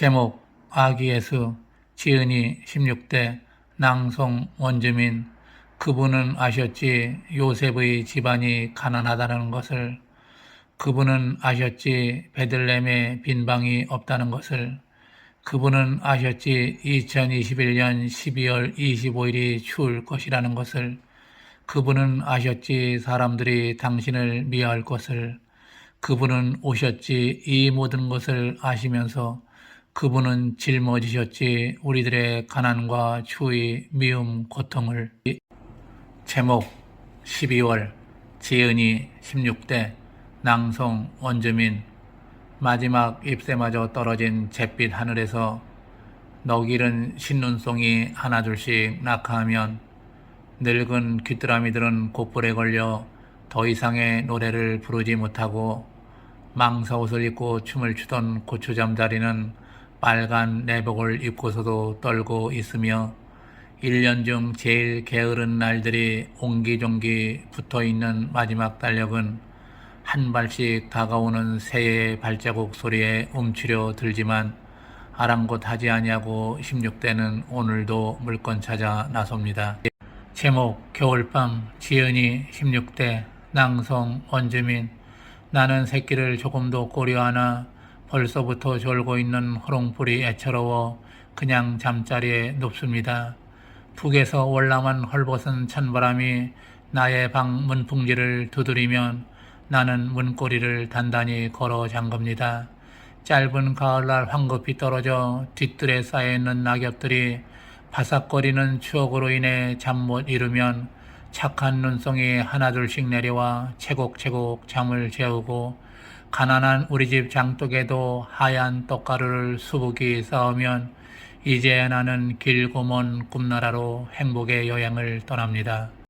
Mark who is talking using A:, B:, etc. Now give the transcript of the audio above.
A: 제목 아기 예수 지은이 16대 낭송 원주민. 그분은 아셨지 요셉의 집안이 가난하다는 것을. 그분은 아셨지 베들렘에 빈방이 없다는 것을. 그분은 아셨지 2021년 12월 25일이 추울 것이라는 것을. 그분은 아셨지 사람들이 당신을 미워할 것을. 그분은 오셨지 이 모든 것을 아시면서 그분은 짊어지셨지 우리들의 가난과 추위, 미움, 고통을 제목 12월 지은이 16대 낭송 원주민. 마지막 잎새마저 떨어진 잿빛 하늘에서 너기른 신눈송이 하나둘씩 낙하하면 늙은 귀뚜라미들은 곧불에 걸려 더 이상의 노래를 부르지 못하고 망사옷을 입고 춤을 추던 고추잠자리는 빨간 내복을 입고서도 떨고 있으며 1년 중 제일 게으른 날들이 옹기종기 붙어 있는 마지막 달력은 한 발씩 다가오는 새해의 발자국 소리에 움츠려 들지만 아랑곳하지 아니하고 16대는 오늘도 물건 찾아 나섭니다. 제목 겨울밤 지은이 16대 낭송 원주민 나는 새끼를 조금도 고려하나 벌써부터 졸고 있는 호롱불이 애처로워 그냥 잠자리에 눕습니다. 북에서 월남한 헐벗은 찬바람이 나의 방 문풍지를 두드리면 나는 문고리를 단단히 걸어 잠급니다. 짧은 가을날 황급히 떨어져 뒤뜰에 쌓여있는 낙엽들이 바삭거리는 추억으로 인해 잠 못 이루면 착한 눈송이 하나둘씩 내려와 채곡채곡 잠을 재우고 가난한 우리 집 장독에도 하얀 떡가루를 수북이 쌓으면 이제 나는 길고 먼 꿈나라로 행복의 여행을 떠납니다.